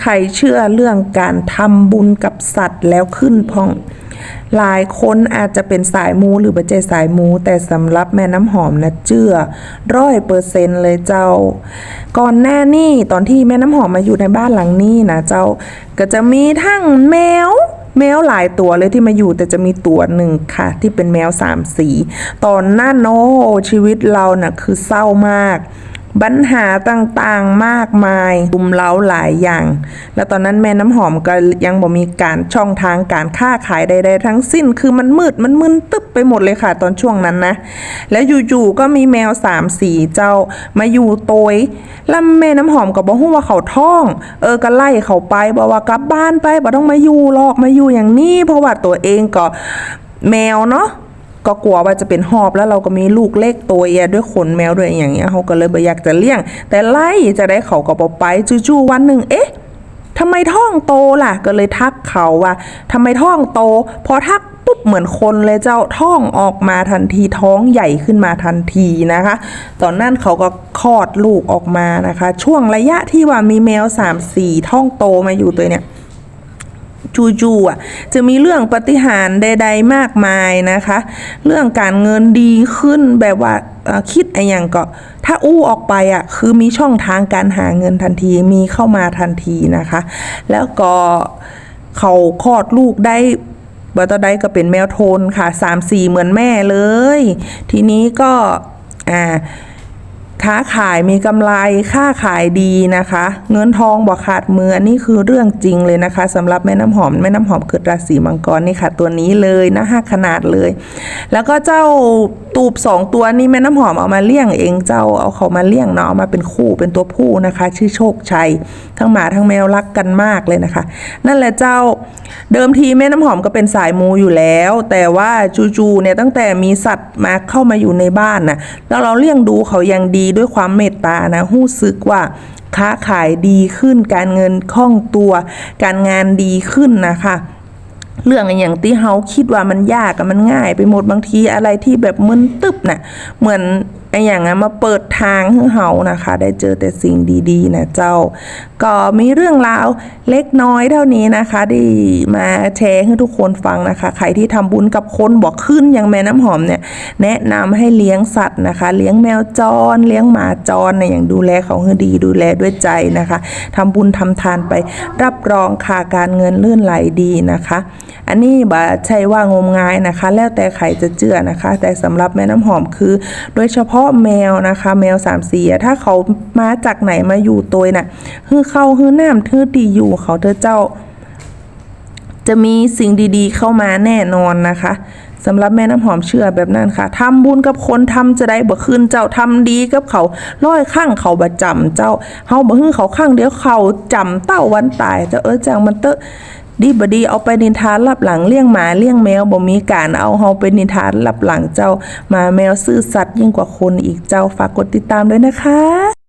ใครเชื่อเรื่องการทำบุญกับสัตว์แล้วขึ้นพอง หลายคนอาจจะเป็นสายมูหรือบัจเจสายมู แต่สำหรับแม่น้ำหอมนะเชื่อร้อยเปอร์เซนเลยเจ้า ก่อนหน้านี้ตอนที่แม่น้ำหอมมาอยู่ในบ้านหลังนี้นะเจ้า ก็จะมีทั้งแมวแมวหลายตัวเลยที่มาอยู่แต่จะมีตัวหนึ่งค่ะ ที่เป็นแมวสามสี ตอนนั้นโอ้ชีวิตเราน่ะคือเศร้ามาก ปัญหาต่างๆมากมายรุมเร้าหลายอย่าง แล้วตอนนั้นแม่น้ำหอมก็ยังบ่มีการช่องทางการค้าขายใด ๆ ทั้งสิ้น คือมันมืดมันมึนตึ๊บไปหมดเลยค่ะ ตอนช่วงนั้นนะ แล้วอยู่ๆก็มีแมวสามสีเจ้ามาอยู่โตยแล้วแม่น้ำหอมก็บอกว่าเขาท้อง เออก็ไล่เขาไปบอกว่ากลับบ้านไปบ่ต้องมาอยู่หรอกมาอยู่อย่างนี้เพราะว่าตัวเองก็แมวเนาะ ก็กลัวว่าจะเป็นหอบแล้วเราก็มีลูกเล็กตัวเอียด้วยขนแมวด้วยอย่างเงี้ยเขาก็เลยบ่อยากจะเลี้ยง แต่ไล่จะได้เขาก็บอไปจู่ๆวันหนึ่งเอ๊ะทำไมท้องโตล่ะ ก็เลยทักเขาว่าทำไมท้องโต พอทักปุ๊บเหมือนคนเลยเจ้าท้องออกมาทันทีท้องใหญ่ขึ้นมาทันทีนะคะ ตอนนั้นเขาก็คลอดลูกออกมานะคะ ช่วงระยะที่ว่ามีแมวสามสี่ท้องโตมาอยู่ตัวเนี่ย จู่ๆอะจะมีเรื่องปฏิหารใด ๆ มากมายนะคะ เรื่องการเงินดีขึ้นแบบว่าคิดอะไรอย่างก็ ถ้าอู้ออกไปอะคือมีช่องทางการหาเงินทันทีมีเข้ามาทันทีนะคะ แล้วก็เขาคลอดลูกได้บัตอได้ก็เป็นแมวโทนค่ะสามสี่เหมือนแม่เลย ทีนี้ก็อ่า ค้าขายมีกำไรค่าขายดีนะคะ เงินทองบ่ขาดมืออันนี้คือเรื่องจริงเลยนะคะสำหรับแม่น้ำหอมแม่น้ำหอมเกิดราศีมังกรนี่ค่ะ ตัวนี้เลยนะห้าขนาดเลย แล้วก็เจ้า ตูบสองตัวนี้แม่น้ำหอมเอามาเลี้ยงเองเจ้าเอาเขามาเลี้ยงเนาะเอามาเป็นคู่เป็นตัวผู้นะคะ ชื่อโชคชัย ทั้งหมาทั้งแมวรักกันมากเลยนะคะ นั่นแหละเจ้าเดิมทีแม่น้ำหอมก็เป็นสายมูอยู่แล้ว แต่ว่าจูๆเนี่ยตั้งแต่มีสัตว์มาเข้ามาอยู่ในบ้านน่ะแล้วเราเลี้ยงดูเขายังดีด้วยความเมตตานะหู้ซึกว่าค้าขายดีขึ้นการเงินคล่องตัว การงานดีขึ้นนะคะ เรื่องอย่างที่เฮาคิดว่ามันยากกับมันง่าย ไปหมดบางทีอะไรที่แบบมึนตึบน่ะเหมือน ไอ้อย่างนั้นมาเปิดทางให้เฮานะคะ ได้เจอแต่สิ่งดีๆนะเจ้า ก็มีเรื่องราวเล็กน้อยเท่านี้นะคะที่มาแชร์ให้ทุกคนฟังนะคะ ใครที่ทำบุญกับคนบอกขึ้นอย่างแม่น้ำหอมเนี่ยแนะนำให้เลี้ยงสัตว์นะคะ เลี้ยงแมวจร เลี้ยงหมาจรเนี่ยอย่างดูแลเขาให้ดีดูแลด้วยใจนะคะทำบุญทำทานไปรับรองค่ะการเงินลื่นไหลดีนะคะ อันนี้บ่ใช่ว่างมงายนะคะ แล้วแต่ใครจะเชื่อนะคะ แต่สำหรับแม่น้ำหอมคือ โดยเฉพาะแมวนะคะ แมวสามสีถ้าเขามาจากไหนมาอยู่ตัวน่ะฮือเข้าฮือน้ำฮือดีอยู่เขาเธอเจ้า จะมีสิ่งดีๆ เข้ามาแน่นอนนะคะสำหรับแม่น้ำหอมเชื่อแบบนั้นค่ะทำบุญกับคนทำจะได้บ่คืนเจ้าทำดีกับเขาร้อยข้างเขาบ่จำเจ้าเฮาบ่ฮื้อเขาข้างเดียวเขาจำเต้าวันตายเจ้าเออจังมันเตอะ ดีบดีเอาไปนินทานลับหลังเลี้ยงหมาเลี้ยงแมวบ่มีการเอาเฮาไปนินทานลับหลังเจ้าหมาแมวซื่อสัตย์ยิ่งกว่าคนอีกเจ้าฝากกดติดตามด้วยนะคะ